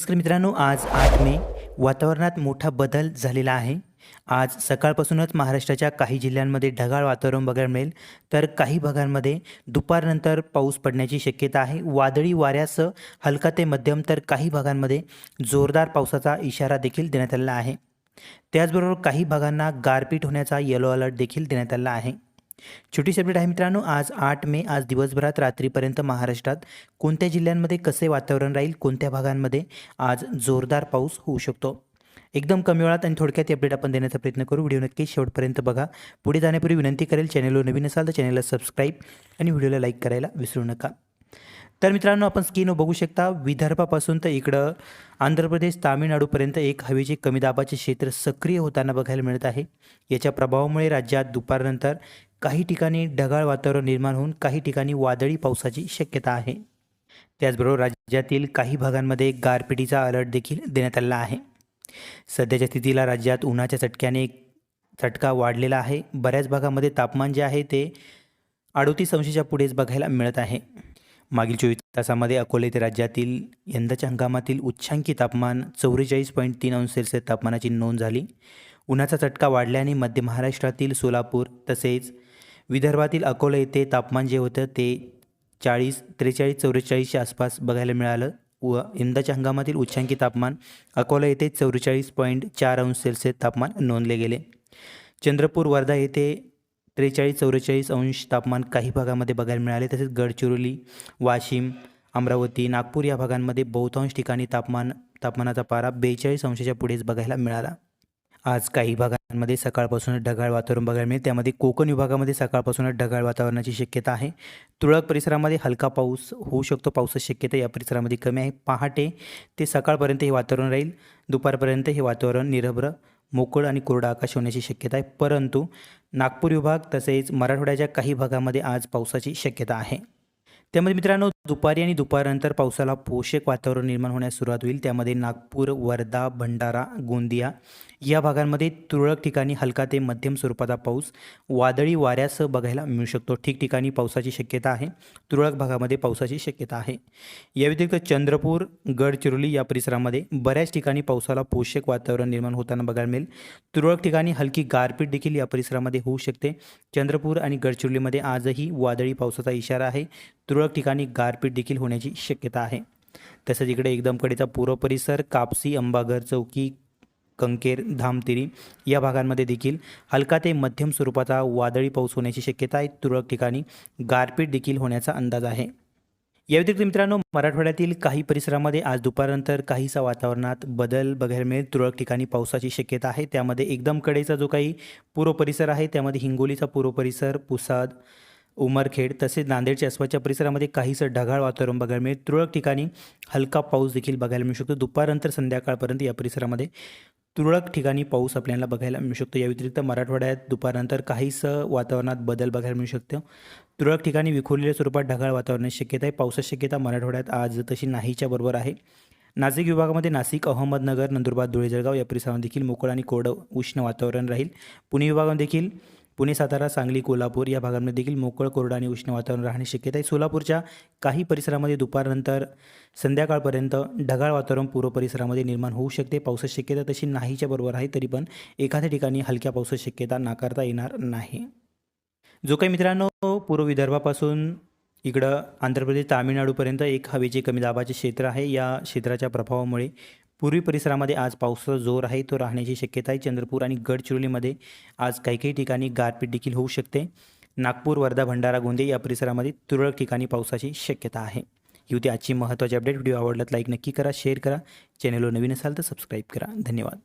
नमस्कार मित्रांनो आज आठ मे वातावरणात मोठा बदल झालेला आहे. आज सकाळपासूनच महाराष्ट्राच्या काही जिल्ह्यांमध्ये ढगाळ वातावरण बघायला मिळेल. तर काही भागांमध्ये दुपारनंतर पाऊस पडण्याची शक्यता आहे. वादळी वाऱ्यासह हलका ते मध्यम तर काही भागांमध्ये जोरदार पावसाचा इशारा देखील देण्यात आलेला आहे. त्याचबरोबर काही भागांना गारपीट होण्याचा येलो अलर्ट देखील देण्यात आलेला आहे. छोटीशी अपडेट आहे मित्रांनो आज आठ मे आज दिवसभरात रात्रीपर्यंत महाराष्ट्रात कोणत्या जिल्ह्यांमध्ये कसे वातावरण राहील कोणत्या भागांमध्ये आज जोरदार पाऊस होऊ शकतो? एकदम कमी वेळात आणि थोडक्यात अपडेट आपण देण्याचा प्रयत्न करू. व्हिडिओ नक्की शेवटपर्यंत बघा. पुढे जाण्यापूर्वी विनंती करेल चॅनलवर नवीन असाल तर चॅनलला सबस्क्राईब आणि व्हिडिओला लाईक करायला विसरू नका. तर मित्रांनो आपण स्क्रीनवर बघू शकता विदर्भापासून तर इकडं आंध्र प्रदेश तामिळनाडूपर्यंत एक हवेचे कमी दाबाचे क्षेत्र सक्रिय होताना बघायला मिळत आहे. याच्या प्रभावामुळे राज्यात दुपारनंतर काही ठिकाणी ढगाळ वातावरण निर्माण होऊन काही ठिकाणी वादळी पावसाची शक्यता आहे. त्याचबरोबर राज्यातील काही भागांमध्ये गारपिटीचा अलर्ट देखील देण्यात आलेला आहे. सध्याच्या स्थितीला राज्यात उन्हाच्या चटक्याने चटका वाढलेला आहे. बऱ्याच भागामध्ये तापमान जे आहे ते अडोतीस अंशीच्या पुढेच बघायला मिळत आहे. मागील चोवीस तासामध्ये अकोले ते राज्यातील यंदाच्या हंगामातील उच्चांकी तापमान चौवेचाळीस पॉईंट तीन अंश सेल्सिअस तापमानाची नोंद झाली. उन्हाचा चटका वाढल्याने मध्य महाराष्ट्रातील सोलापूर तसेच विदर्भातील अकोला येथे तापमान जे होतं ते चाळीस त्रेचाळीस चौवेचाळीसच्या आसपास बघायला मिळालं व यंदाच्या हंगामातील उच्चांकी तापमान अकोला येथे चौवेचाळीस पॉईंट चार अंश सेल्सिअस तापमान नोंदले गेले. चंद्रपूर वर्धा येथे त्रेचाळीस चौवेचाळीस अंश तापमान काही भागामध्ये बघायला मिळाले तसेच गडचिरोली वाशिम अमरावती नागपूर या भागांमध्ये बहुतांश ठिकाणी तापमान तापमानाचा पारा बेचाळीस अंशाच्या पुढेच बघायला मिळाला. आज काही भागांमध्ये सकाळपासूनच ढगाळ वातावरण बघायला मिळेल. त्यामध्ये कोकण विभागामध्ये सकाळपासूनच ढगाळ वातावरणाची शक्यता आहे. तुरळक परिसरामध्ये हलका पाऊस होऊ शकतो. पावसाची शक्यता या परिसरामध्ये कमी आहे. पहाटे ते सकाळपर्यंत हे वातावरण राहील. दुपारपर्यंत हे वातावरण निरभ्र मोकळ आणि कोरडं आकाश होण्याची शक्यता आहे. परंतु नागपूर विभाग तसेच मराठवाड्याच्या काही भागामध्ये आज पावसाची शक्यता आहे. त्यामध्ये मित्रांनो दुपारी आणि दुपारनंतर पावसाला पोषक वातावरण निर्माण होण्यास सुरुवात होईल. त्यामध्ये नागपूर वर्धा भंडारा गोंदिया या भागांमध्ये तुरळक ठिकाणी हलका ते मध्यम स्वरूपाचा पाऊस वादळी वाऱ्यासह बघायला मिळू शकतो. ठिकठिकाणी पावसाची शक्यता आहे. तुरळक भागामध्ये पावसाची शक्यता आहे. या व्यतिरिक्त चंद्रपूर गडचिरोली या परिसरामध्ये बऱ्याच ठिकाणी पावसाला पोषक वातावरण निर्माण होताना बघायला मिळेल. तुरळक ठिकाणी हलकी गारपीट देखील या परिसरामध्ये होऊ शकते. चंद्रपूर आणि गडचिरोलीमध्ये आजही वादळी पावसाचा इशारा आहे. तुरळक ठिकाणी गारपीट देखील होण्याची शक्यता आहे. तसंच इकडे एकदम कडेचा पूर्व परिसर कापसी अंबाघर चौकी कंकेर धामतिरी या भागांमध्ये देखील हलका ते मध्यम स्वरूपाचा वादळी पाऊस होण्याची शक्यता आहे. तुरळक ठिकाणी गारपीट देखील होण्याचा अंदाज आहे. या व्यतिरिक्त मित्रांनो मराठवाड्यातील काही परिसरामध्ये आज दुपारनंतर काहीसा वातावरणात बदल बघायला मिळेल. तुरळक ठिकाणी पावसाची शक्यता आहे. त्यामध्ये एकदम कडेचा जो काही पूर्व परिसर आहे त्यामध्ये हिंगोलीचा पूर्व परिसर पुसाद उमरखेड तसेच नांदेडच्या आसपासच्या परिसरामध्ये काहीसं ढगाळ वातावरण बघायला मिळेल. तुरळक ठिकाणी हलका पाऊस देखील बघायला मिळू शकतो. दुपारनंतर संध्याकाळपर्यंत या परिसरामध्ये तुरळक ठिकाणी पाऊस आपल्याला बघायला मिळू शकतो. या व्यतिरिक्त मराठवाड्यात दुपारनंतर काहीसं वातावरणात बदल बघायला मिळू शकतो. तुरळक ठिकाणी विखुरलेल्या स्वरूपात ढगाळ वातावरणाची शक्यता आहे. पावसाची शक्यता मराठवाड्यात आज तशी नाहीच्या बरोबर आहे. नाशिक विभागामध्ये नाशिक अहमदनगर नंदुरबार धुळे जळगाव या परिसरामध्ये देखील मोकळ आणि कोरडं उष्ण वातावरण राहील. पुणे विभागामध्ये देखील पुणे सातारा सांगली कोल्हापूर या भागांमध्ये देखील मोकळ कोरडं आणि उष्ण वातावरण राहणे शक्यता आहे. सोलापूरच्या काही परिसरामध्ये दुपारनंतर संध्याकाळपर्यंत ढगाळ वातावरण पूर्व परिसरामध्ये निर्माण होऊ शकते. पावसाची शक्यता तशी नाहीच्या बरोबर आहे तरी पण एखाद्या ठिकाणी हलक्या पावसाची शक्यता नाकारता येणार नाही. जो काही मित्रांनो पूर्व विदर्भापासून इकडं आंध्र प्रदेश तामिळनाडूपर्यंत एक हवेचे कमी दाबाचे क्षेत्र आहे. या क्षेत्राच्या प्रभावामुळे पूर्वी परिसरामध्ये आज पावसाचा जोर आहे. तो राहण्याची शक्यता आहे. चंद्रपूर आणि गडचिरोलीमध्ये आज काही काही ठिकाणी गारपीट देखील होऊ शकते. नागपूर वर्धा भंडारा गोंदे या परिसरामध्ये तुरळक ठिकाणी पावसाची शक्यता आहे. ही होती आजची महत्त्वाची अपडेट. व्हिडिओ आवडला लाईक नक्की करा शेअर करा. चॅनलवर नवीन असाल तर सबस्क्राईब करा. धन्यवाद.